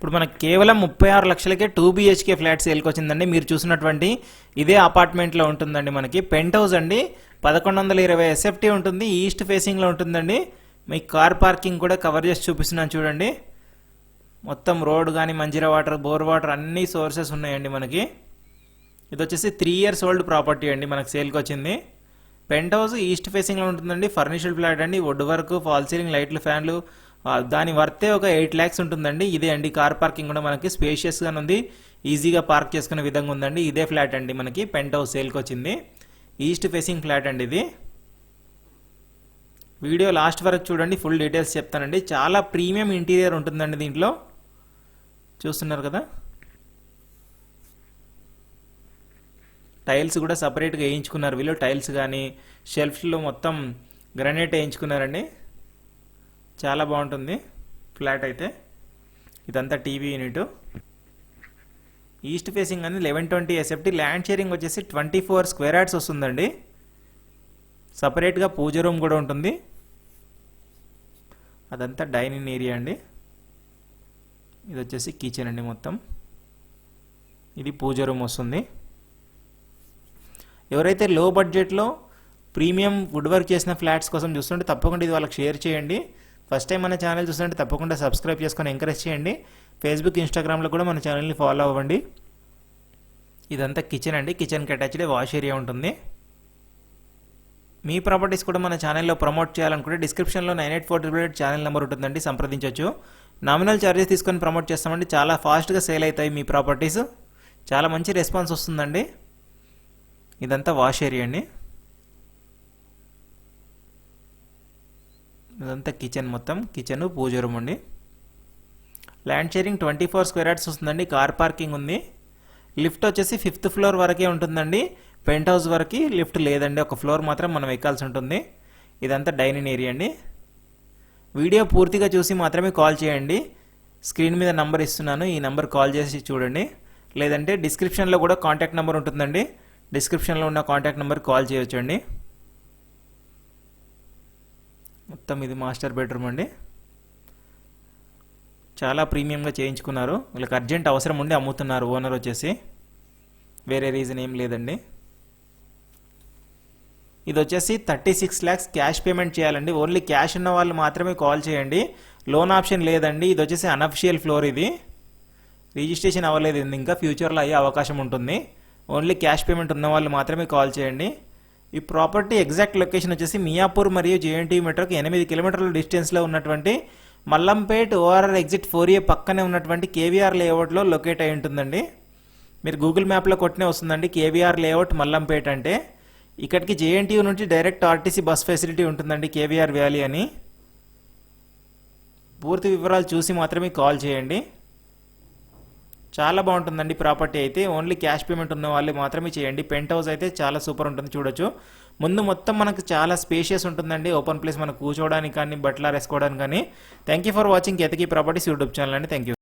ఇప్పుడు మనకు కేవలం ముప్పై ఆరు లక్షలకే టూ బీహెచ్కే ఫ్లాట్ సేల్కి వచ్చిందండి. మీరు చూసినటువంటి ఇదే అపార్ట్మెంట్లో ఉంటుందండి మనకి. పెంట్ హౌస్ అండి. పదకొండు వందల ఇరవై ఎస్ఎఫ్టీ ఉంటుంది. ఈస్ట్ ఫేసింగ్లో ఉంటుందండి. మీ కార్ పార్కింగ్ కూడా కవర్ చేసి చూపిస్తున్నాను చూడండి. మొత్తం రోడ్ కానీ మంజీరా వాటర్ బోర్ వాటర్ అన్ని సోర్సెస్ ఉన్నాయండి మనకి. ఇది వచ్చేసి త్రీ ఇయర్స్ ఓల్డ్ ప్రాపర్టీ అండి మనకు సేల్కి వచ్చింది. పెంట్ హౌస్ ఈస్ట్ ఫేసింగ్లో ఉంటుందండి. ఫర్నిష్డ్ ఫ్లాట్ అండి. వుడ్ వర్క్ ఫాల్ సీలింగ్ లైట్లు ఫ్యాన్లు దాని వర్తే ఒక ఎయిట్ ల్యాక్స్ ఉంటుందండి. ఇదే అండి. కార్ పార్కింగ్ కూడా మనకి స్పేషియస్గా ఉంది. ఈజీగా పార్క్ చేసుకునే విధంగా ఉందండి. ఇదే ఫ్లాట్ అండి మనకి. పెంట్ హౌస్ సేల్కి వచ్చింది. ఈస్ట్ ఫేసింగ్ ఫ్లాట్ అండి ఇది. వీడియో లాస్ట్ వరకు చూడండి. ఫుల్ డీటెయిల్స్ చెప్తానండి. చాలా ప్రీమియం ఇంటీరియర్ ఉంటుందండి దీంట్లో. చూస్తున్నారు కదా. టైల్స్ కూడా సపరేట్గా వేయించుకున్నారు. వీళ్ళు టైల్స్ కానీ షెల్ఫ్లో మొత్తం గ్రనైట్ వేయించుకున్నారండి. చాలా బాగుంటుంది. ఫ్లాట్ అయితే. ఇదంతా టీవీ యూనిట్. ఈస్ట్ ఫేసింగ్ అని eleven twenty SFT. Land sharing వచ్చేసి ట్వంటీ ఫోర్ స్క్వేర్ యార్డ్స్ వస్తుందండి. సపరేట్గా పూజ రూమ్ కూడా ఉంటుంది. అదంతా డైనింగ్ ఏరియా అండి. ఇది వచ్చేసి కిచెన్ అండి మొత్తం. ఇది పూజ రూమ్ వస్తుంది. ఎవరైతే లో బడ్జెట్లో ప్రీమియం వుడ్ వర్క్ చేసిన ఫ్లాట్స్ కోసం చూస్తుంటే తప్పకుండా ఇది వాళ్ళకి షేర్ చేయండి. ఫస్ట్ టైం మన ఛానల్ చూస్తుంటే తప్పకుండా సబ్స్క్రైబ్ చేసుకొని ఎంకరేజ్ చేయండి. ఫేస్బుక్ ఇన్స్టాగ్రామ్లో కూడా మన ఛానల్ని ఫాలో అవ్వండి. ఇదంతా కిచెన్ అండి. కిచెన్కి అటాచ్డ్ వాష్ ఏరియా ఉంటుంది. మీ ప్రాపర్టీస్ కూడా మన ఛానల్లో ప్రమోట్ చేయాలనుకుంటే డిస్క్రిప్షన్లో nine eight four triple eight channel number ఉంటుందండి. సంప్రదించవచ్చు. నామినల్ ఛార్జెస్ తీసుకొని ప్రమోట్ చేస్తామండి. చాలా ఫాస్ట్గా సేల్ అవుతాయి మీ ప్రాపర్టీస్. చాలా మంచి రెస్పాన్స్ వస్తుందండి. ఇదంతా వాష్ ఏరియా అండి. ఇదంతా కిచెన్ మొత్తం. కిచెన్ పూజ రూమ్ అండి land sharing twenty four square yards వస్తుందండి. కార్ పార్కింగ్ ఉంది. లిఫ్ట్ వచ్చేసి ఫిఫ్త్ ఫ్లోర్ వరకే ఉంటుందండి. పెంట్ హౌస్ వరకు లిఫ్ట్ లేదండి. ఒక ఫ్లోర్ మాత్రం మనం ఎక్కాల్సి ఉంటుంది. ఇదంతా డైనింగ్ ఏరియా అండి. వీడియో పూర్తిగా చూసి మాత్రమే కాల్ చేయండి. స్క్రీన్ మీద నంబర్ ఇస్తున్నాను. ఈ నంబర్ కాల్ చేసి చూడండి. లేదంటే డిస్క్రిప్షన్లో కూడా కాంటాక్ట్ నెంబర్ ఉంటుందండి. డిస్క్రిప్షన్లో ఉన్న కాంటాక్ట్ నెంబర్ కాల్ చేయొచ్చండి. మొత్తం ఇది మాస్టర్ బెడ్రూమ్ అండి. చాలా ప్రీమియంగా చేయించుకున్నారు. వీళ్ళకి అర్జెంట్ అవసరం ఉండి అమ్ముతున్నారు ఓనర్ వచ్చేసి. వేరే రీజన్ ఏం లేదండి. ఇది వచ్చేసి thirty six lakhs cash payment చేయాలండి. ఓన్లీ క్యాష్ ఉన్న వాళ్ళు మాత్రమే కాల్ చేయండి. లోన్ ఆప్షన్ లేదండి. ఇది వచ్చేసి అనఫిషియల్ ఫ్లోర్ ఇది. రిజిస్ట్రేషన్ అవ్వలేదు. ఇంకా ఫ్యూచర్లో అయ్యే అవకాశం ఉంటుంది. ఓన్లీ క్యాష్ పేమెంట్ ఉన్న వాళ్ళు మాత్రమే కాల్ చేయండి. ఈ ప్రాపర్టీ ఎగ్జాక్ట్ లొకేషన్ వచ్చేసి మియాపూర్ మరియు జేఎన్టీ మెట్రోకి ఎనిమిది కిలోమీటర్ల డిస్టెన్స్లో ఉన్నటువంటి Mallampet ORR exit four A పక్కనే ఉన్నటువంటి కేవీఆర్ లేఅవుట్లో లొకేట్ అయి ఉంటుందండి. మీరు గూగుల్ మ్యాప్లో కొట్టినే వస్తుందండి కేవీఆర్ లేఅవుట్ మల్లంపేట్ అంటే. ఇక్కడికి జేఎన్టీయూ నుంచి డైరెక్ట్ ఆర్టీసీ బస్ ఫెసిలిటీ ఉంటుందండి కేవీఆర్ వ్యాలీ అని. పూర్తి వివరాలు చూసి మాత్రమే కాల్ చేయండి. చాలా బాగుంటుందండి ప్రాపర్టీ అయితే. ఓన్లీ క్యాష్ పేమెంట్ ఉన్న వాళ్ళు మాత్రమే చేయండి. పెంట్ హౌస్ అయితే చాలా సూపర్ ఉంటుంది చూడొచ్చు. ముందు మొత్తం మనకు చాలా స్పేషియస్ ఉంటుందండి. ఓపెన్ ప్లేస్ మనకు కూర్చోవడానికి కానీ బట్టలు వేసుకోవడానికి కానీ. థ్యాంక్ యూ ఫర్ వాచింగ్ ఎతకి ప్రాపర్టీస్ యూట్యూబ్ ఛానల్ అండి. Thank you.